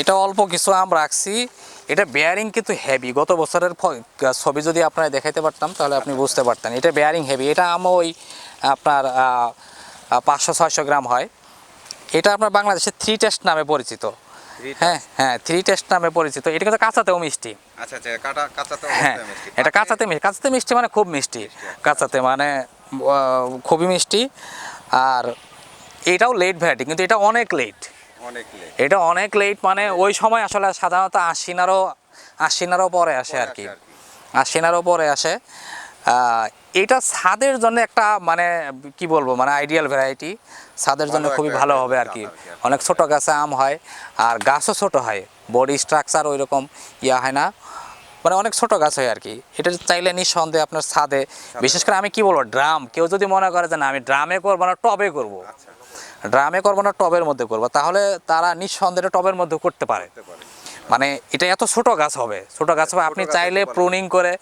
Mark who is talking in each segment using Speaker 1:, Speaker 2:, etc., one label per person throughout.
Speaker 1: এটা অল্প কিছু আম রাখছি। এটা বেয়ারিং কিন্তু হেভি গত বছরের ছবি যদি আপনারা দেখাইতে পারতাম তাহলে আপনি বুঝতে পারতেন। এটা বেয়ারিং হেভি এটা আম ওই আপনার পাঁচশো ছয়শো গ্রাম হয়। এটা আপনার বাংলাদেশে থ্রি টেস্ট নামে পরিচিত। হ্যাঁ হ্যাঁ থ্রি টেস্ট নামে পরিচিত। এটা কিন্তু কাঁচাতেও মিষ্টি।
Speaker 2: আচ্ছা আচ্ছা কাটা কাঁচাতে
Speaker 1: হ্যাঁ এটা কাঁচাতে মিষ্টি। কাঁচাতে মিষ্টি মানে খুব মিষ্টি। কাঁচাতে মানে খুবই মিষ্টি। আর এটাও লেট ভ্যারাইটি কিন্তু এটা অনেক লেট এটা অনেক লেট মানে ওই সময় আসলে সাধারণত আশ্বিনারও আশ্বিনারও পরে আসে আর কি। আশ্বিনারও পরে আসে। এটা ছাদের জন্য একটা মানে কি বলব মানে আইডিয়াল ভ্যারাইটি ছাদের জন্য খুবই ভালো হবে আর কি
Speaker 2: আর কি।
Speaker 1: অনেক ছোট গাছে আম হয় আর গাছও ছোট হয়। বডি স্ট্রাকচার ওই রকম ইয়া হয় না। মানে অনেক ছোট গাছ হয় আর কি এটা চাইলে নিঃসন্দেহে আপনার ছাদে বিশেষ করে আমি কি বলব ড্রাম। কেউ যদি মনে করে যে না আমি ড্রামে করব না টবে করব।
Speaker 2: আচ্ছা।
Speaker 1: ড্রামে করব না টবের মধ্যে করব? তাহলে তারা নিঃসন্দেহে টবের মধ্যে করতে পারে। মানে এটা এত ছোট গাছ হবে ছোট গাছ হবে। আপনি চাইলে। প্রুনিং করে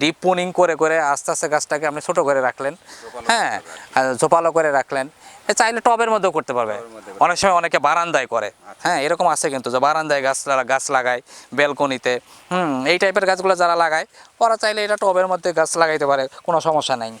Speaker 1: ডিপ প্রুনিং করে করে আস্তে আস্তে গাছটাকে আপনি ছোট করে রাখলেন। হ্যাঁ ঝোপালো করে রাখলেন। চাইলে টবের মধ্যেও করতে পারবে। অনেক সময় অনেকে বারান্দায় করে। হ্যাঁ এরকম আছে কিন্তু যে বারান্দায় গাছ গাছ লাগায় বেলকনিতে হুম এই টাইপের গাছগুলো যারা লাগায় ওরা চাইলে এটা টবের মধ্যে গাছ লাগাইতে পারে কোনো সমস্যা নাই।